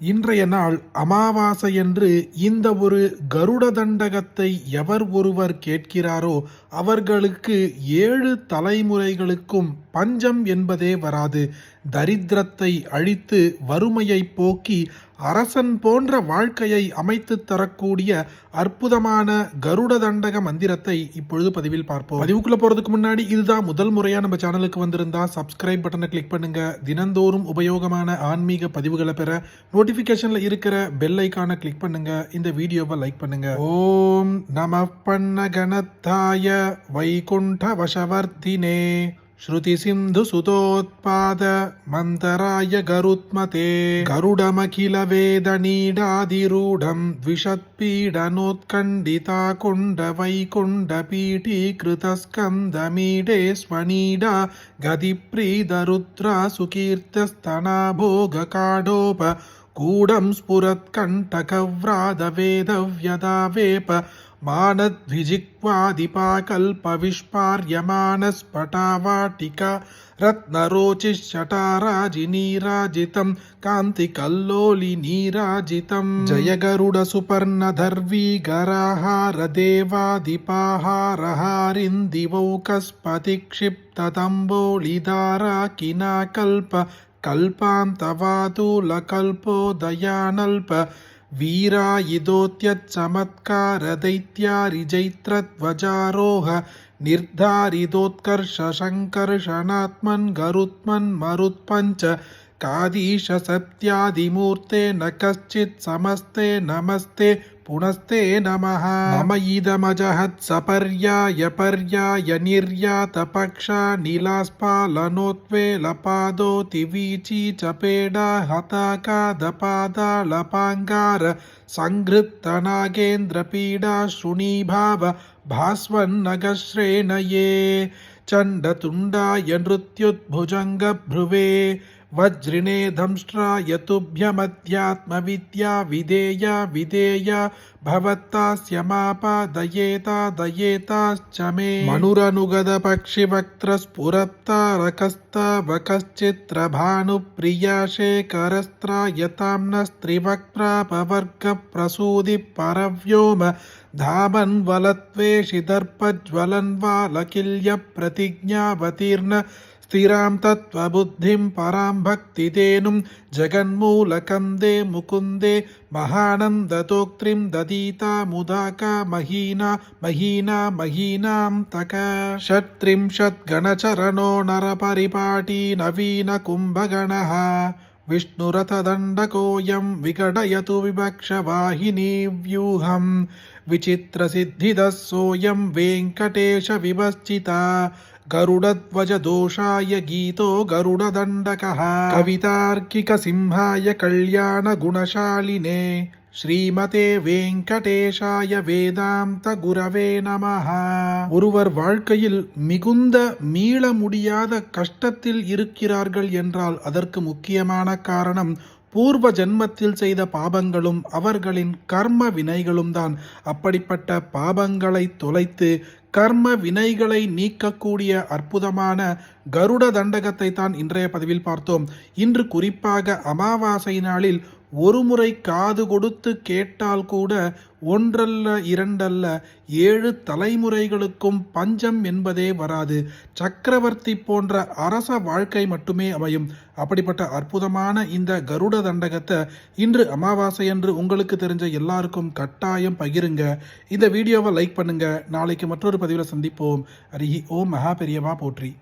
இன்றைய நாள் அமாவாசை என்று இந்த ஒரு கருட தண்டகத்தை எவர் ஒருவர் கேட்கிறாரோ அவர்களுக்கு ஏழு தலைமுறைகளுக்கும் பஞ்சம் என்பதே வராது. தரித்திரத்தை அழித்து வறுமையை போக்கி அரசன் போன்ற வாழ்க்கையை அமைத்து தரக்கூடிய அற்புதமான கருட தண்டக மந்திரத்தை இப்பொழுது பதிவில் பார்ப்போம். பதிவுக்குள்ள போறதுக்கு முன்னாடி இதுதான் முதல் முறையா நம்ம சேனலுக்கு வந்திருந்தா சப்ஸ்கிரைப் பட்டனை கிளிக் பண்ணுங்க. தினந்தோறும் உபயோகமான ஆன்மீக பதிவுகளை பெற நோட்டிபிகேஷன்ல இருக்கிற பெல் ஐக்கான கிளிக் பண்ணுங்க. இந்த வீடியோவை லைக் பண்ணுங்க. ஓம் நம பண்ண கணத்தாய வைகுண்ட வசவர்த்தினே. श्रुतिसिन्धुसुतोत्पाद मन्तराय गरुत्मते गरुडमखिलवेदनीडादिरूढं द्विषत्पीडनोत्कण्डिताकुण्डवैकुण्डपीठीकृतस्कन्दमीडे स्वनीडा गदिप्रीदरुद्रा सुकीर्त्यस्तनाभोगकाडोप कूडं स्फुरत्कण्टकव्रादवेदव्यदावेप मानद्विजिह्वादिपाकल्पविष्पार्यमानस्फटावाटिका रत्नरोचिषटाराजिनीराजितं कान्तिकल्लोलिनीराजितं जय गरुडसुपर्णधर्वी गराहारदेवादिपाहारहारिन्दिवौकस्पतिक्षिप्ततम्बोलिदारा किनाकल्प कल्पां तवातुलकल्पोदयानल्प वीरायिदोत्यच्चमत्कारदैत्यारिजैत्रध्वजारोह निर्धारितोत्कर्षशङ्कर्षणात्मन् गरुत्मन् मरुत्पञ्च कादीश सत्यादिमूर्ते न कश्चित् समस्ते नमस्ते पुनस्ते नमः। नम इदमजहत्सपर्याय पर्याय निर्यातपक्षा नीलास्पालनोत्वेलपादोतिवीची चपेडा हताकादपादालपाङ्गार सङ्घृत्तनागेन्द्रपीडा शृणीभाव भास्वन्नगश्रेणये चण्डतुण्डाय नृत्युद्भुजङ्गभ्रुवे वज्रिणे धंष्ट्रा यतुभ्यमध्यात्मविद्या विधेया विधेया भवत्तास्य मापादयेता दयेताश्च मे। मनुरनुगदपक्षिवक्त्रस्फुरत्ता रकस्ता वकश्चित्रभानुप्रिया शेखरस्त्रा यताम्नस्त्रिवक्त्रापवर्गप्रसूदिपरव्योम धामन्वलत्वेषिदर्पज्वलन्वालकिल्यप्रतिज्ञावतीर्न दर्पज्वलन्वालकिल्यप्रतिज्ञावतीर्ण स्थिरां तत्त्वबुद्धिं परां भक्तितेनुं जगन्मूलकन्दे मुकुन्दे महानन्दतोक्त्रिं ददीता मुदाका महीना महीना महीनां तक षट्त्रिंशद्गणचरणो नरपरिपाटी नवीनकुम्भगणः विष्णुरथदण्डकोऽयं विकटयतु विवक्षवाहिनीव्यूहं विचित्रसिद्धिदः सोऽयं वेङ्कटेशविभश्चिता गरुडध्वजदोषाय गीतो गरुडदण्डकः कवितार्किकसिंहाय कल्याणगुणशालिने ஸ்ரீமதே வெங்கடேஷாய வேதாந்த குரவே நமஹ ஒருவர் வாழ்க்கையில் மிகுந்த மீள முடியாத கஷ்டத்தில் இருக்கிறார்கள் என்றால் அதற்கு முக்கியமான காரணம் பூர்வ ஜென்மத்தில் செய்த பாபங்களும் அவர்களின் கர்ம வினைகளும் தான் அப்படிப்பட்ட பாபங்களை தொலைத்து கர்ம வினைகளை நீக்கக்கூடிய அற்புதமான கருட தண்டகத்தை தான் இன்றைய பதிவில் பார்த்தோம். இன்று குறிப்பாக அமாவாசை நாளில் ஒரு முறை காது கொடுத்து கேட்டால் கூட ஒன்றல்ல இரண்டல்ல ஏழு தலைமுறைகளுக்கும் பஞ்சம் என்பதே வராது. சக்கரவர்த்தி போன்ற அரச வாழ்க்கை மட்டுமே அமையும். அப்படிப்பட்ட அற்புதமான இந்த கருட தண்டகத்தை இன்று அமாவாசை என்று உங்களுக்கு தெரிஞ்ச எல்லாருக்கும் கட்டாயம் பகிருங்க. இந்த வீடியோவை லைக் பண்ணுங்க. நாளைக்கு மற்றொரு பதிவில் சந்திப்போம். அருகி ஓம் மகா பெரியவா போற்றி.